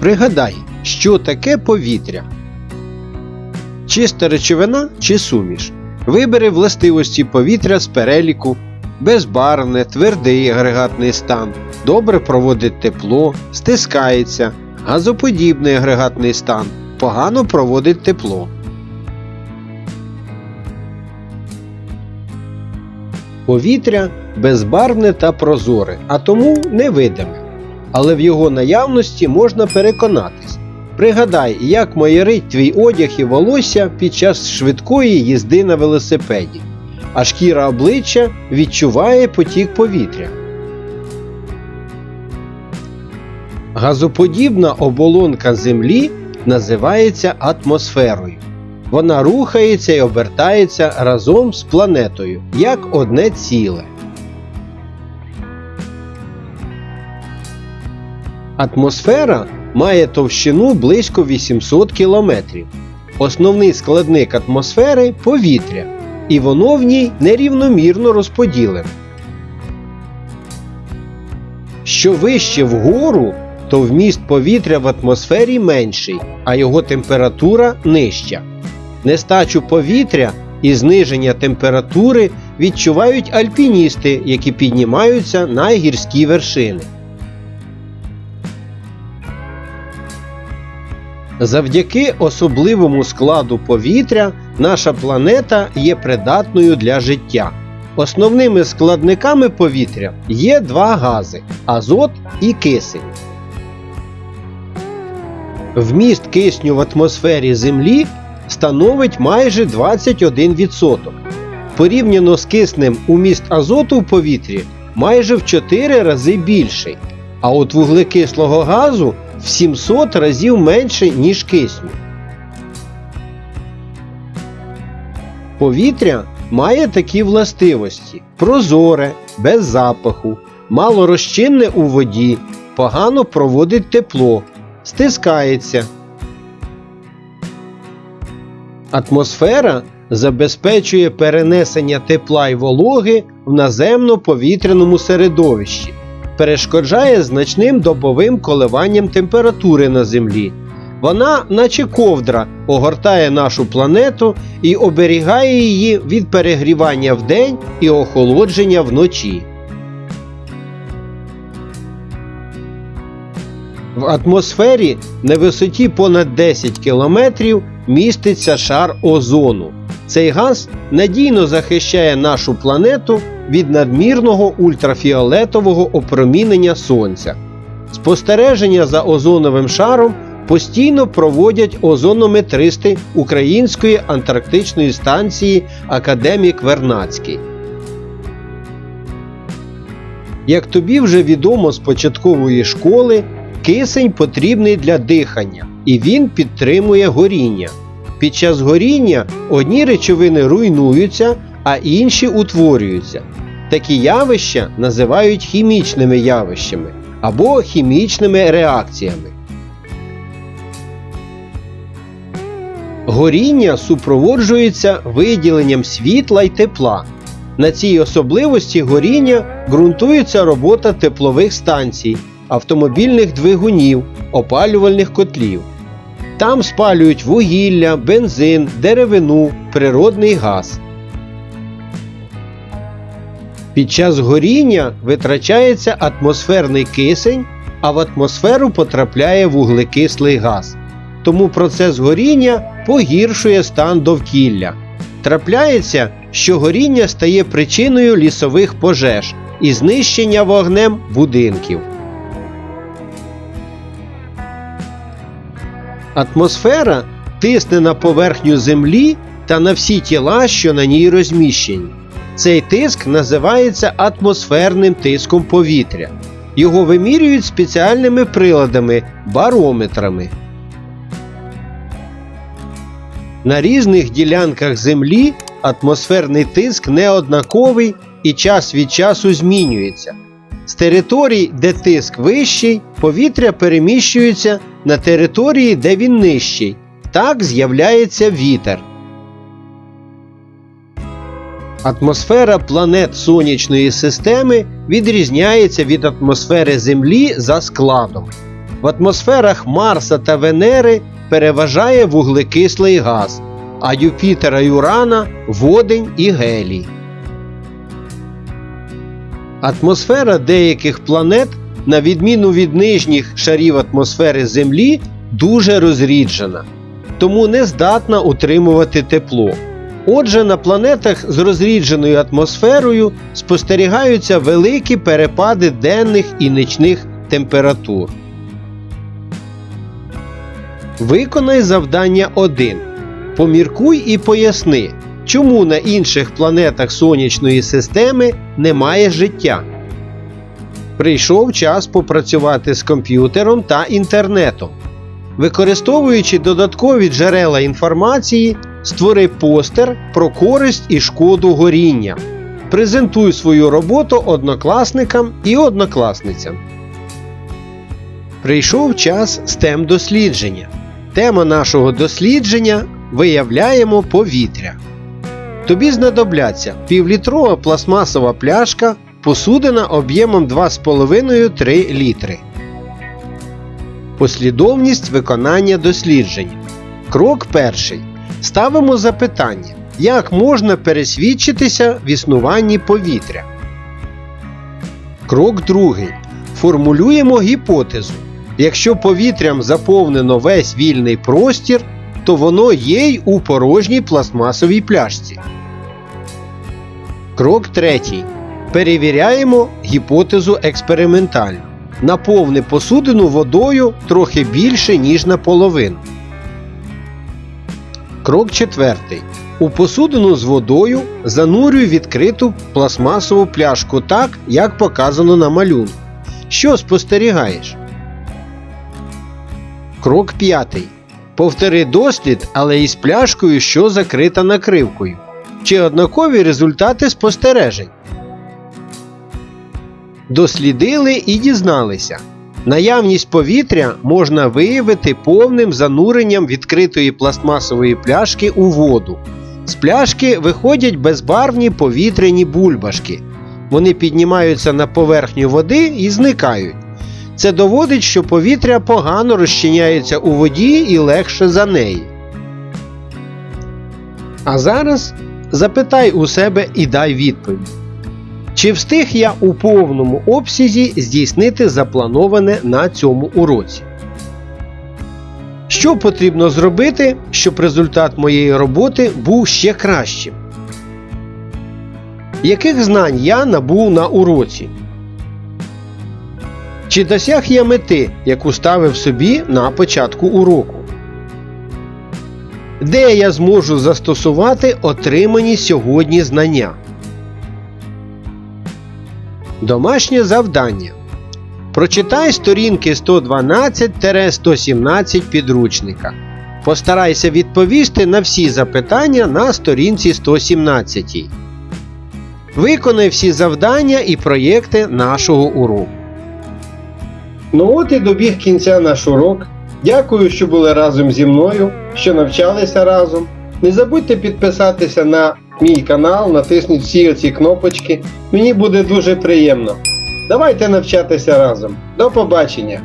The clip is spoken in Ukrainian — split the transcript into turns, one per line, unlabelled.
Пригадай, що таке повітря. Чиста речовина чи суміш. Вибери властивості повітря з переліку, безбарвне, твердий агрегатний стан, добре проводить тепло, стискається, газоподібний агрегатний стан, погано проводить тепло. Повітря безбарвне та прозоре, а тому невидиме. Але в його наявності можна переконатись. Пригадай, як майорить твій одяг і волосся під час швидкої їзди на велосипеді, а шкіра обличчя відчуває потік повітря. Газоподібна оболонка Землі називається атмосферою. Вона рухається і обертається разом з планетою як одне ціле. Атмосфера має товщину близько 800 км. Основний складник атмосфери повітря, і воно в ній нерівномірно розподілене. Що вище вгору, то вміст повітря в атмосфері менший, а його температура нижча. Нестачу повітря і зниження температури відчувають альпіністи, які піднімаються на гірські вершини. Завдяки особливому складу повітря наша планета є придатною для життя. Основними складниками повітря є два гази азот і кисень. Вміст кисню в атмосфері Землі становить майже 21%. Порівняно з киснем уміст азоту в повітрі майже в 4 рази більший, а от вуглекислого газу в 700 разів менше, ніж кисню. Повітря має такі властивості: прозоре, без запаху, мало розчинне у воді, погано проводить тепло, стискається. Атмосфера забезпечує перенесення тепла й вологи в наземно-повітряному середовищі, перешкоджає значним добовим коливанням температури на Землі. Вона, наче ковдра, огортає нашу планету і оберігає її від перегрівання вдень і охолодження вночі. В атмосфері на висоті понад 10 кілометрів міститься шар озону. Цей газ надійно захищає нашу планету від надмірного ультрафіолетового опромінення сонця. Спостереження за озоновим шаром постійно проводять озонометристи Української антарктичної станції Академік Вернацький. Як тобі вже відомо з початкової школи, кисень потрібний для дихання і він підтримує горіння. Під час горіння одні речовини руйнуються, а інші утворюються. Такі явища називають хімічними явищами або хімічними реакціями. Горіння супроводжується виділенням світла й тепла. На цій особливості горіння ґрунтується робота теплових станцій, автомобільних двигунів, опалювальних котлів. Там спалюють вугілля, бензин, деревину, природний газ. Під час горіння витрачається атмосферний кисень, а в атмосферу потрапляє вуглекислий газ. Тому процес горіння погіршує стан довкілля. Трапляється, що горіння стає причиною лісових пожеж і знищення вогнем будинків. Атмосфера тисне на поверхню Землі та на всі тіла, що на ній розміщені. Цей тиск називається атмосферним тиском повітря. Його вимірюють спеціальними приладами барометрами. На різних ділянках Землі атмосферний тиск неоднаковий і час від часу змінюється. З територій, де тиск вищий, повітря переміщується на території, де він нижчий. Так з'являється вітер. Атмосфера планет Сонячної системи відрізняється від атмосфери Землі за складом. В атмосферах Марса та Венери переважає вуглекислий газ, а Юпітера і Урана водень і гелій. Атмосфера деяких планет, на відміну від нижніх шарів атмосфери Землі, дуже розріджена, тому не здатна утримувати тепло. Отже, на планетах з розрідженою атмосферою спостерігаються великі перепади денних і нічних температур. Виконай завдання 1. Поміркуй і поясни, чому на інших планетах Сонячної системи немає життя. Прийшов час попрацювати з комп'ютером та інтернетом. Використовуючи додаткові джерела інформації, створи постер про користь і шкоду горіння. Презентуй свою роботу однокласникам і однокласницям. Прийшов час STEM дослідження. Тема нашого дослідження виявляємо повітря. Тобі знадобляться півлітрова пластмасова пляшка, посудина об'ємом 2,5-3 літри. Послідовність виконання дослідження. Крок перший. Ставимо запитання, як можна пересвідчитися в існуванні повітря. Крок другий. Формулюємо гіпотезу. Якщо повітрям заповнено весь вільний простір, то воно є й у порожній пластмасовій пляшці. Крок третій. Перевіряємо гіпотезу експериментально. Наповни посудину водою трохи більше, ніж наполовину. Крок четвертий. У посудину з водою занурюй відкриту пластмасову пляшку так, як показано на малюнку. Що спостерігаєш? Крок п'ятий. Повтори дослід, але із пляшкою, що закрита накривкою. Чи однакові результати спостережень? Дослідили і дізналися. Наявність повітря можна виявити повним зануренням відкритої пластмасової пляшки у воду. З пляшки виходять безбарвні повітряні бульбашки. Вони піднімаються на поверхню води і зникають. Це доводить, що повітря погано розчиняється у воді і легше за неї. А зараз запитай у себе і дай відповідь. Чи встиг я у повному обсязі здійснити заплановане на цьому уроці? Що потрібно зробити, щоб результат моєї роботи був ще кращим? Яких знань я набув на уроці? Чи досяг я мети, яку ставив собі на початку уроку? Де я зможу застосувати отримані сьогодні знання? Домашнє завдання. Прочитай сторінки 112-117 підручника. Постарайся відповісти на всі запитання на сторінці 117. Виконай всі завдання і проєкти нашого уроку. Ну от і добіг кінця наш урок. Дякую, що були разом зі мною, що навчалися разом. Не забудьте підписатися на мій канал, натисніть всі оці кнопочки. Мені буде дуже приємно. Давайте навчатися разом. До побачення!